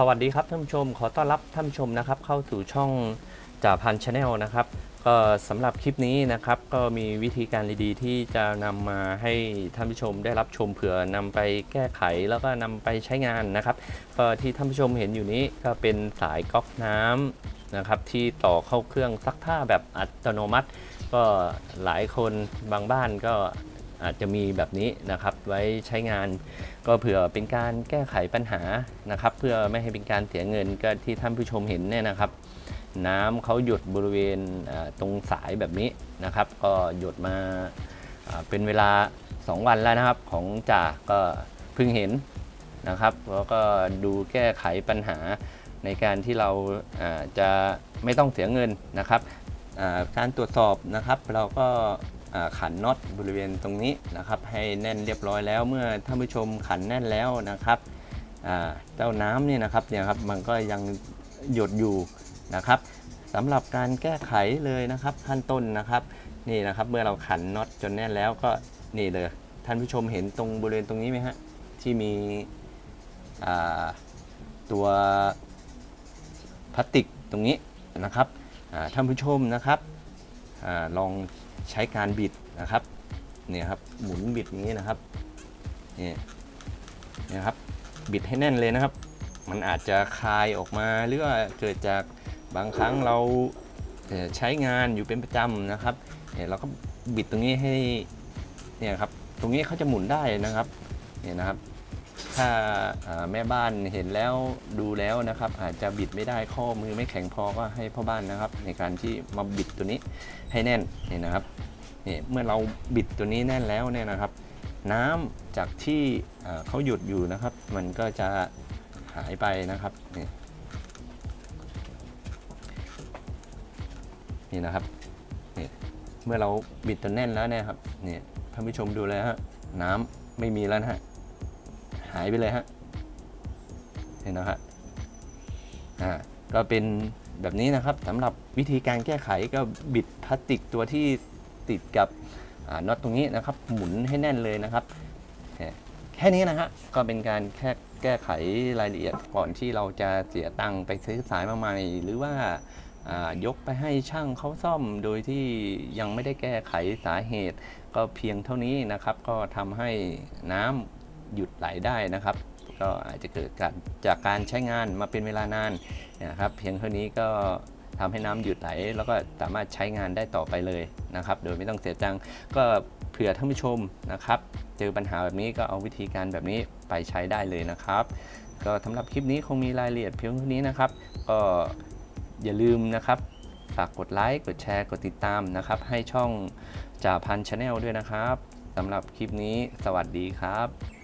สวัสดีครับท่านผู้ชม ขอต้อนรับท่านผู้ชมนะครับ เข้าสู่ช่องจ่าพันชาแนลนะครับ ก็สำหรับคลิปนี้นะครับ ก็มีวิธีการดีๆ ที่จะนำมาให้ท่านผู้ชมได้รับชมเผื่อนำไปแก้ไขแล้วก็นำไปใช้งานนะครับก็ที่ท่านผู้ชมเห็นอยู่นี้ก็เป็นสายก๊อกน้ำนะครับ ที่ต่อเข้าเครื่องซักผ้าแบบอัตโนมัติ ก็หลายคนบางบ้านก็ อาจจะมีแบบนี้นะครับไว้ใช้งานก็เผื่อเป็นการแก้ไขปัญหานะครับ เพื่อไม่ให้เป็นการเสียเงินก็ที่ท่านผู้ชมเห็นเนี่ยนะครับ น้ำเขาหยดบริเวณตรงสายแบบนี้นะครับ ก็หยดมาเป็นเวลา 2 วันแล้วนะครับ ของจ่าก็เพิ่งเห็นนะครับแล้วก็ดูแก้ไขปัญหาในการที่เราจะไม่ต้องเสียเงินนะครับการตรวจสอบนะครับ เราก็ ขันน็อตบริเวณตรงนี้นะครับ ให้แน่นเรียบร้อยแล้ว เมื่อท่านผู้ชมขันแน่นแล้วนะครับเจ้าน้ำเนี่ยนะครับเนี่ยครับมันก็ยังหยดอยู่นะครับสำหรับการแก้ไขเลยนะครับขั้นต้นนะครับนี่นะครับเมื่อเราขันน็อตจนแน่นแล้วก็นี่เลยท่านผู้ชมเห็นตรงบริเวณตรงนี้ไหมฮะที่มีตัวพลาสติกตรงนี้นะครับท่านผู้ชมนะครับอลอง ใช้การบิดนะครับเนี่ยครับหมุนบิดอย่างนี้นะครับนี่เนี่ยครับบิดให้แน่นเลยนะครับ มันอาจจะคลายออกมาหรือว่าเกิดจากบางครั้งเราใช้งานอยู่เป็นประจำนะครับเนี่ยเราก็บิดตรงนี้ให้เนี่ยครับตรงนี้เขาจะหมุนได้นะครับเนี่ยนะครับ ถ้าแม่บ้านเห็นแล้วดูแล้วนะครับ อาจจะบิดไม่ได้ข้อมือไม่แข็งพอก็ให้พ่อบ้านนะครับ ในการที่มาบิดตัวนี้ให้แน่นนี่นะครับเนี่เมื่อเราบิดตัวนี้แน่นแล้วเนี่ยนะครับ น้ำจากที่เขาหยุดอยู่นะครับ มันก็จะหายไปนะครับนี่นี่นะครับนี่เมื่อเราบิดตัวแน่นแล้วเนี่ยครับนี่ท่านผู้ชมดูเลยฮะน้ำไม่มีแล้วนะฮะายไปเลยฮะเห็นนะครับอ่าก็เป็นแบบนี้นะครับสำหรับวิธีการแก้ไขก็บิดพลาสติกตัวที่ติดกับน็อตตรงนี้นะครับ หมุนให้แน่นเลยนะครับ แค่นี้นะฮะก็เป็นการแค่แก้ไขรายละเอียดก่อนที่เราจะเสียตังค์ไปซื้อสายมาใหม่ หรือว่ายกไปให้ช่างเขาซ่อมโดยที่ยังไม่ได้แก้ไขสาเหตุ ก็เพียงเท่านี้นะครับ ก็ทำให้น้ำ หยุดไหลได้นะครับ ก็อาจจะเกิดการจากการใช้งานมาเป็นเวลานานนะครับ เพียงเท่านี้ก็ทำให้น้ำหยุดไหล แล้วก็สามารถใช้งานได้ต่อไปเลยนะครับ โดยไม่ต้องเสียจังก็เผื่อท่านผู้ชมนะครับ เจอปัญหาแบบนี้ก็เอาวิธีการแบบนี้ไปใช้ได้เลยนะครับ ก็สำหรับคลิปนี้คงมีรายละเอียดเพียงเท่านี้นะครับ ก็อย่าลืมนะครับฝากกดไลค์ กดแชร์ กดติดตามนะครับ ให้ช่องจ่าพันชาแนลด้วยนะครับสำหรับคลิปนี้สวัสดีครับ